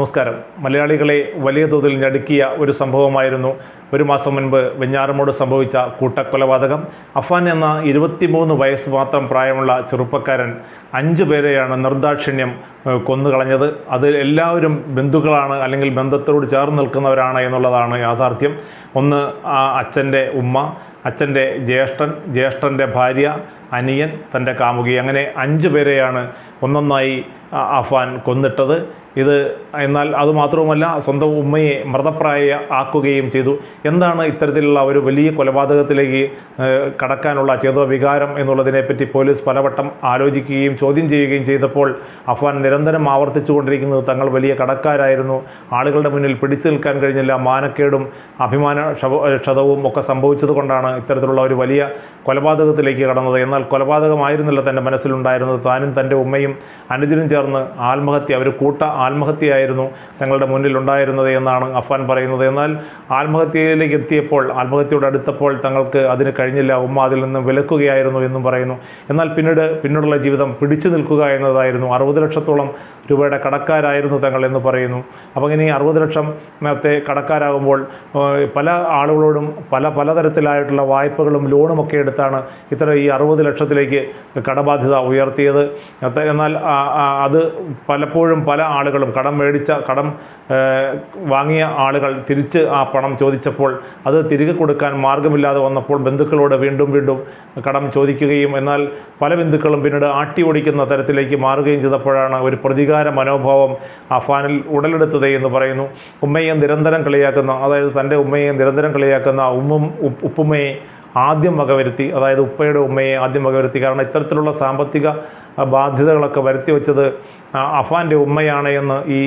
നമസ്കാരം. മലയാളികളെ വലിയ തോതിൽ ഞടുക്കിയ ഒരു സംഭവമായിരുന്നു ഒരു മാസം മുൻപ് വെഞ്ഞാറമോട് സംഭവിച്ച കൂട്ടക്കൊലപാതകം. അഫാൻ എന്ന ഇരുപത്തിമൂന്ന് വയസ്സ് മാത്രം പ്രായമുള്ള ചെറുപ്പക്കാരൻ അഞ്ച് പേരെയാണ് നിർദാക്ഷിണ്യം കൊന്നുകളഞ്ഞത്. അതിൽ എല്ലാവരും ബന്ധുക്കളാണ് അല്ലെങ്കിൽ ബന്ധത്തോട് ചേർന്ന് നിൽക്കുന്നവരാണ് എന്നുള്ളതാണ് യാഥാർത്ഥ്യം. ഒന്ന് അച്ഛന്റെ ഉമ്മ അച്ഛന്റെ ജ്യേഷ്ഠൻ ജ്യേഷ്ഠന്റെ ഭാര്യ അനിയൻ തന്റെ കാമുകി അങ്ങനെ അഞ്ച് പേരെയാണ് ഒന്നൊന്നായി അഫാൻ കൊന്നിട്ടത്. ഇത് എന്നാൽ അതുമാത്രവുമല്ല സ്വന്തം ഉമ്മയെ മൃതപ്രായ ആക്കുകയും ചെയ്തു. എന്താണ് ഇത്തരത്തിലുള്ള ഒരു വലിയ കൊലപാതകത്തിലേക്ക് കടക്കാനുള്ള ചേതോ വികാരം എന്നുള്ളതിനെപ്പറ്റി പോലീസ് പലവട്ടം ആലോചിക്കുകയും ചോദ്യം ചെയ്യുകയും ചെയ്തപ്പോൾ അഫ്വാൻ നിരന്തരം ആവർത്തിച്ചുകൊണ്ടിരിക്കുന്നത് തങ്ങൾ വലിയ കടക്കാരായിരുന്നു. ആളുകളുടെ മുന്നിൽ പിടിച്ചു നിൽക്കാൻ കഴിഞ്ഞില്ല. മാനക്കേടും അഭിമാന ക്ഷതവും ഒക്കെ സംഭവിച്ചത് കൊണ്ടാണ് ഇത്തരത്തിലുള്ള ഒരു വലിയ കൊലപാതകത്തിലേക്ക് കടന്നത്. എന്നാൽ കൊലപാതകമായിരുന്നില്ല തന്റെ മനസ്സിലുണ്ടായിരുന്നത്. താനും തന്റെ ഉമ്മയും അനുജനും ചേർന്ന് ആത്മഹത്യ ഒരു കൂട്ട ആത്മഹത്യയായിരുന്നു തങ്ങളുടെ മുന്നിലുണ്ടായിരുന്നത് എന്നാണ് അഫാൻ പറയുന്നത്. എന്നാൽ ആത്മഹത്യയിലേക്ക് എത്തിയപ്പോൾ ആത്മഹത്യയോട് അടുത്തപ്പോൾ തങ്ങൾക്ക് അതിന് കഴിഞ്ഞില്ല. ഉമ്മ അതിൽ നിന്ന് വിലക്കുകയായിരുന്നു എന്നും പറയുന്നു. എന്നാൽ പിന്നീട് പിന്നീടുള്ള ജീവിതം പിടിച്ചു നിൽക്കുക എന്നതായിരുന്നു. അറുപത് ലക്ഷത്തോളം രൂപയുടെ കടക്കാരായിരുന്നു തങ്ങൾ എന്ന് പറയുന്നു. അപ്പോൾ ഇനി അറുപത് ലക്ഷം മത്തെ കടക്കാരാകുമ്പോൾ പല ആളുകളോടും പല പലതരത്തിലായിട്ടുള്ള വായ്പകളും ലോണുമൊക്കെ എടുത്താണ് ഇത്തരം ഈ അറുപത് ലക്ഷത്തിലേക്ക് കടബാധ്യത ഉയർത്തിയത്. എന്നാൽ അത് പലപ്പോഴും പല ആളുകളും കടം മേടിച്ച കടം വാങ്ങിയ ആളുകൾ തിരിച്ച് ആ പണം ചോദിച്ചപ്പോൾ അത് തിരികെ കൊടുക്കാൻ മാർഗമില്ലാതെ വന്നപ്പോൾ ബന്ധുക്കളോട് വീണ്ടും വീണ്ടും കടം ചോദിക്കുകയും എന്നാൽ പല ബന്ധുക്കളും പിന്നീട് ആട്ടി ഓടിക്കുന്ന തരത്തിലേക്ക് മാറുകയും ചെയ്തപ്പോഴാണ് ഒരു പ്രതികാര മനോഭാവം അഫാനിൽ ഉടലെടുത്തത് എന്ന് പറയുന്നു. ഉമ്മയെ നിരന്തരം കളിയാക്കുന്ന അതായത് തന്റെ ഉമ്മയെ നിരന്തരം കളിയാക്കുന്ന ഉമ്മും ഉപ്പ് ഉപ്പുമ്മയെ ആദ്യം വകവരുത്തി അതായത് ഉപ്പയുടെ ഉമ്മയെ ആദ്യം വകവരുത്തി. കാരണം ഇത്തരത്തിലുള്ള സാമ്പത്തിക ബാധ്യതകളൊക്കെ വരുത്തി വെച്ചത് അഫാന്റെ ഉമ്മയാണ് എന്ന് ഈ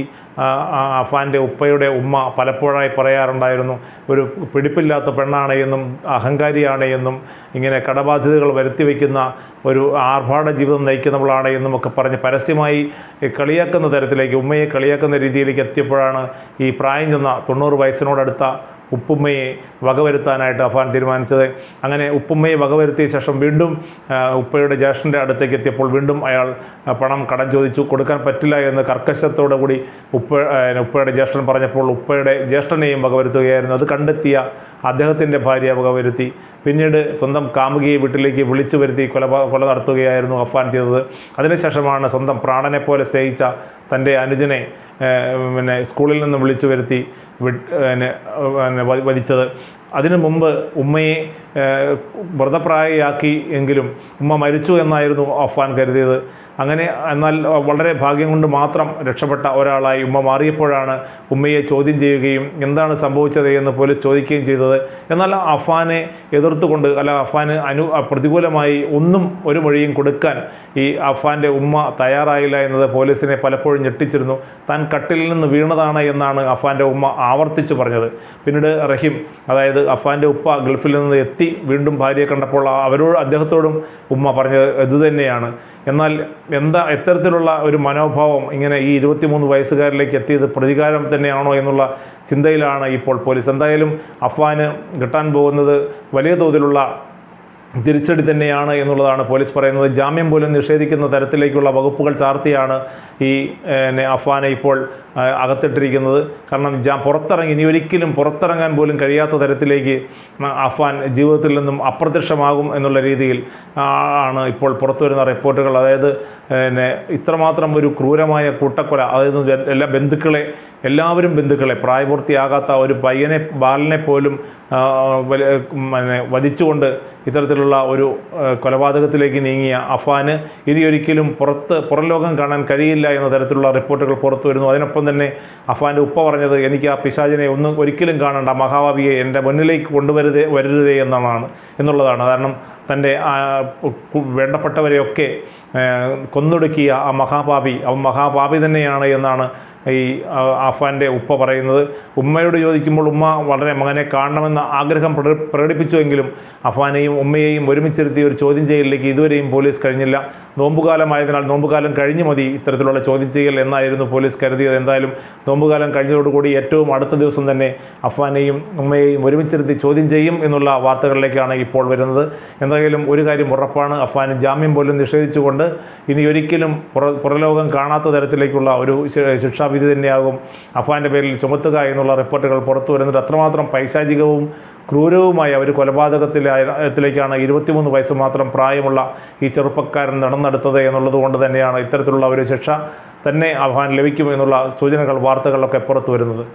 അഫാന്റെ ഉപ്പയുടെ ഉമ്മ പലപ്പോഴായി പറയാറുണ്ടായിരുന്നു. ഒരു പിടിപ്പില്ലാത്ത പെണ്ണാണ് എന്നും അഹങ്കാരിയാണ് എന്നും ഇങ്ങനെ കടബാധ്യതകൾ വരുത്തി വയ്ക്കുന്ന ഒരു ആർഭാട ജീവിതം നയിക്കുന്നവളാണ് എന്നും ഒക്കെ പറഞ്ഞ് പരസ്യമായി കളിയാക്കുന്ന തരത്തിലേക്ക് ഉമ്മയെ കളിയാക്കുന്ന രീതിയിലേക്ക് എത്തിയപ്പോഴാണ് ഈ പ്രായം ചെന്ന തൊണ്ണൂറ് വയസ്സിനോടടുത്ത ഉപ്പുമ്മയെ വകവരുത്താനായിട്ട് അഫാൻ തീരുമാനിച്ചത്. അങ്ങനെ ഉപ്പുമ്മയെ വകവരുത്തിയ ശേഷം വീണ്ടും ഉപ്പയുടെ ജ്യേഷ്ഠന്റെ അടുത്തേക്ക് എത്തിയപ്പോൾ വീണ്ടും അയാൾ പണം കടം ചോദിച്ചു. കൊടുക്കാൻ പറ്റില്ല എന്ന് കർക്കശത്തോടു കൂടി ഉപ്പ ഉപ്പയുടെ ജ്യേഷ്ഠൻ പറഞ്ഞപ്പോൾ ഉപ്പയുടെ ജ്യേഷ്ഠനെയും വകവരുത്തുകയായിരുന്നു. അത് കണ്ടെത്തിയ അദ്ദേഹത്തിന്റെ ഭാര്യ വകവരുത്തി. പിന്നീട് സ്വന്തം കാമുകിയെ വീട്ടിലേക്ക് വിളിച്ചു വരുത്തി കൊല കൊല നടത്തുകയായിരുന്നു അഫ്വാൻ ചെയ്തത്. അതിനുശേഷമാണ് സ്വന്തം പ്രാണനെ പോലെ സ്നേഹിച്ച തന്റെ അനുജനെ പിന്നെ സ്കൂളിൽ നിന്ന് വിളിച്ചു വരുത്തി പിന്നെ വധിച്ചത്. അതിനു മുമ്പ് ഉമ്മയെ വ്രതപ്രായയാക്കി എങ്കിലും ഉമ്മ മരിച്ചു എന്നായിരുന്നു അഫ്വാൻ കരുതിയത്. അങ്ങനെ എന്നാൽ വളരെ ഭാഗ്യം കൊണ്ട് മാത്രം രക്ഷപ്പെട്ട ഒരാളായി ഉമ്മ മാറിയപ്പോഴാണ് ഉമ്മയെ ചോദ്യം ചെയ്യുകയും എന്താണ് സംഭവിച്ചത് എന്ന് പോലീസ് ചോദിക്കുകയും ചെയ്തത്. എന്നാൽ അഫാനെ എതിർത്തുകൊണ്ട് അല്ല അഫാന് അനു പ്രതികൂലമായി ഒന്നും ഒരു മൊഴിയും കൊടുക്കാൻ ഈ അഫാന്റെ ഉമ്മ തയ്യാറായില്ല എന്നത് പോലീസിനെ പലപ്പോഴും ഞെട്ടിച്ചിരുന്നു. താൻ കട്ടിലിൽ നിന്ന് വീണതാണ് എന്നാണ് അഫാന്റെ ഉമ്മ ആവർത്തിച്ച് പറഞ്ഞത്. പിന്നീട് റഹീം അതായത് അഫാന്റെ ഉപ്പ ഗൾഫിൽ നിന്ന് എത്തി വീണ്ടും ഭാര്യയെ കണ്ടപ്പോൾ അവരോട് അദ്ദേഹത്തോടും ഉമ്മ പറഞ്ഞത് ഇതുതന്നെയാണ്. എന്നാൽ എന്താ എത്തരത്തിലുള്ള ഒരു മനോഭാവം ഇങ്ങനെ ഈ ഇരുപത്തിമൂന്ന് വയസ്സുകാരിലേക്ക് എത്തിയത് പ്രതികാരം തന്നെയാണോ എന്നുള്ള ചിന്തയിലാണ് ഇപ്പോൾ പോലീസ്. എന്തായാലും അഫ്വാന് കിട്ടാൻ പോകുന്നത് വലിയ തോതിലുള്ള തിരിച്ചടി തന്നെയാണ് എന്നുള്ളതാണ് പോലീസ് പറയുന്നത്. ജാമ്യം പോലും നിഷേധിക്കുന്ന തരത്തിലേക്കുള്ള വകുപ്പുകൾ ചാർത്തിയാണ് ഈ അഫ്വാനെ ഇപ്പോൾ അകത്തിട്ടിരിക്കുന്നത്. കാരണം ജാ പുറത്തിറങ്ങി ഇനി ഒരിക്കലും പുറത്തിറങ്ങാൻ പോലും കഴിയാത്ത തരത്തിലേക്ക് അഫ്വാൻ ജീവിതത്തിൽ നിന്നും അപ്രത്യക്ഷമാകും എന്നുള്ള രീതിയിൽ ആണ് ഇപ്പോൾ പുറത്തു വരുന്ന റിപ്പോർട്ടുകൾ. അതായത് പിന്നെ ഇത്രമാത്രം ഒരു ക്രൂരമായ കൂട്ടക്കൊല അതായത് എല്ലാ ബന്ധുക്കളെ എല്ലാവരും ബന്ധുക്കളെ പ്രായപൂർത്തിയാകാത്ത ഒരു പയ്യനെ ബാലനെ പോലും പിന്നെ വധിച്ചുകൊണ്ട് ഇത്തരത്തിലുള്ള ഒരു കൊലപാതകത്തിലേക്ക് നീങ്ങിയ അഫാന് ഇനി ഒരിക്കലും പുറത്ത് പുറംലോകം കാണാൻ കഴിയില്ല എന്ന തരത്തിലുള്ള റിപ്പോർട്ടുകൾ പുറത്തു വരുന്നു. അതിനൊപ്പം തന്നെ അഫാന്റെ ഉപ്പ പറഞ്ഞത് എനിക്ക് ആ പിശാചിനെ ഒന്നും ഒരിക്കലും കാണണ്ട മഹാഭാവിയെ എന്റെ മുന്നിലേക്ക് കൊണ്ടുവരുതേ വരരുതേ എന്നാണ് എന്നുള്ളതാണ്. കാരണം തന്റെ വേണ്ടപ്പെട്ടവരെയൊക്കെ കൊന്നൊടുക്കിയ ആ മഹാപാപി അവൻ മഹാപാപി തന്നെയാണ് എന്നാണ് ഈ അഫാന്റെ ഉപ്പ പറയുന്നത്. ഉമ്മയോട് ചോദിക്കുമ്പോൾ ഉമ്മ വളരെ മകനെ കാണണമെന്ന ആഗ്രഹം പ്രക- പ്രകടിപ്പിച്ചുവെങ്കിലും അഫാനെയും ഉമ്മയെയും ഒരുമിച്ചിരുത്തി ഒരു ചോദ്യം ചെയ്യലിലേക്ക് ഇതുവരെയും പോലീസ് കഴിഞ്ഞില്ല. നോമ്പുകാലമായതിനാൽ നോമ്പുകാലം കഴിഞ്ഞു മതി ഇത്തരത്തിലുള്ള ചോദ്യം ചെയ്യൽ എന്നായിരുന്നു പോലീസ് കരുതിയത്. എന്തായാലും നോമ്പുകാലം കഴിഞ്ഞതോടുകൂടി ഏറ്റവും അടുത്ത ദിവസം തന്നെ അഫാനെയും ഉമ്മയെയും ഒരുമിച്ചിരുത്തി ചോദ്യം ചെയ്യും എന്നുള്ള വാർത്തകളിലേക്കാണ് ഇപ്പോൾ വരുന്നത്. എന്തായാലും ഒരു കാര്യം ഉറപ്പാണ്. അഫാന് ജാമ്യം പോലും നിഷേധിച്ചുകൊണ്ട് ഇനി ഒരിക്കലും പുറ പുറലോകം കാണാത്ത തരത്തിലേക്കുള്ള ഒരു ശിക്ഷാ വിധി തന്നെയാകും. അഫ്ഗാന്റെ പേരിൽ ചുമത്തുക എന്നുള്ള റിപ്പോർട്ടുകൾ പുറത്തു വരുന്നത് അത്രമാത്രം പൈശാചികവും ക്രൂരവുമായ ഒരു കൊലപാതകത്തിലേക്കാണ് ഇരുപത്തിമൂന്ന് വയസ്സ് മാത്രം പ്രായമുള്ള ഈ ചെറുപ്പക്കാരൻ നടന്നെടുത്തത് എന്നുള്ളത് കൊണ്ട് തന്നെയാണ് ഇത്തരത്തിലുള്ള ഒരു ശിക്ഷ തന്നെ അഫ്ഗാൻ ലഭിക്കും എന്നുള്ള സൂചനകൾ വാർത്തകളൊക്കെ പുറത്തു വരുന്നത്.